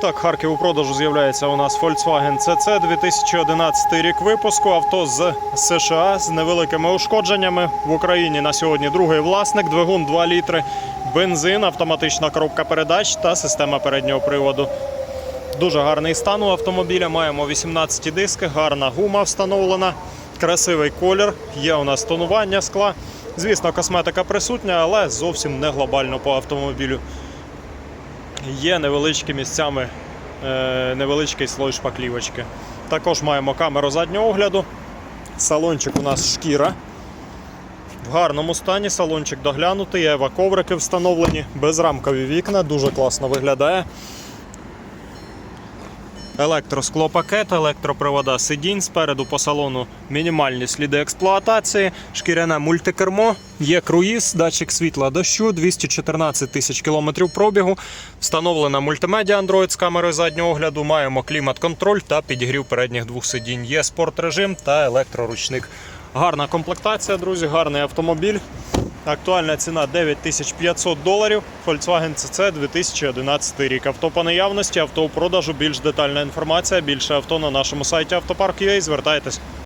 Так, Харків у продажу з'являється у нас Volkswagen CC 2011 рік випуску. Авто з США з невеликими ушкодженнями. В Україні на сьогодні другий власник, двигун 2 літри, бензин, автоматична коробка передач та система переднього приводу. Дуже гарний стан у автомобіля. Маємо 18 диски, гарна гума встановлена, красивий колір. Є у нас тонування скла. Звісно, косметика присутня, але зовсім не глобально по автомобілю. Є невеличкі місцями е, невеличкий слой шпаклівочки. Також маємо камеру заднього огляду. Салончик у нас шкіра. В гарному стані салончик доглянутий, коврики встановлені, безрамкові вікна, дуже класно виглядає. Електросклопакет, електропривода сидінь, спереду по салону мінімальні сліди експлуатації, шкіряне мультикермо, є круїз, датчик світла дощу, 214 тисяч кілометрів пробігу, встановлена мультимедіа Android з камерою заднього огляду, маємо клімат-контроль та підігрів передніх двох сидінь. Є спорт-режим та електроручник. Гарна комплектація, друзі, гарний автомобіль. Актуальна ціна 9500 доларів. Volkswagen CC 2011 рік. Авто по наявності, авто у продажу. Більш детальна інформація, більше авто на нашому сайті автопарк.ua. Звертайтесь.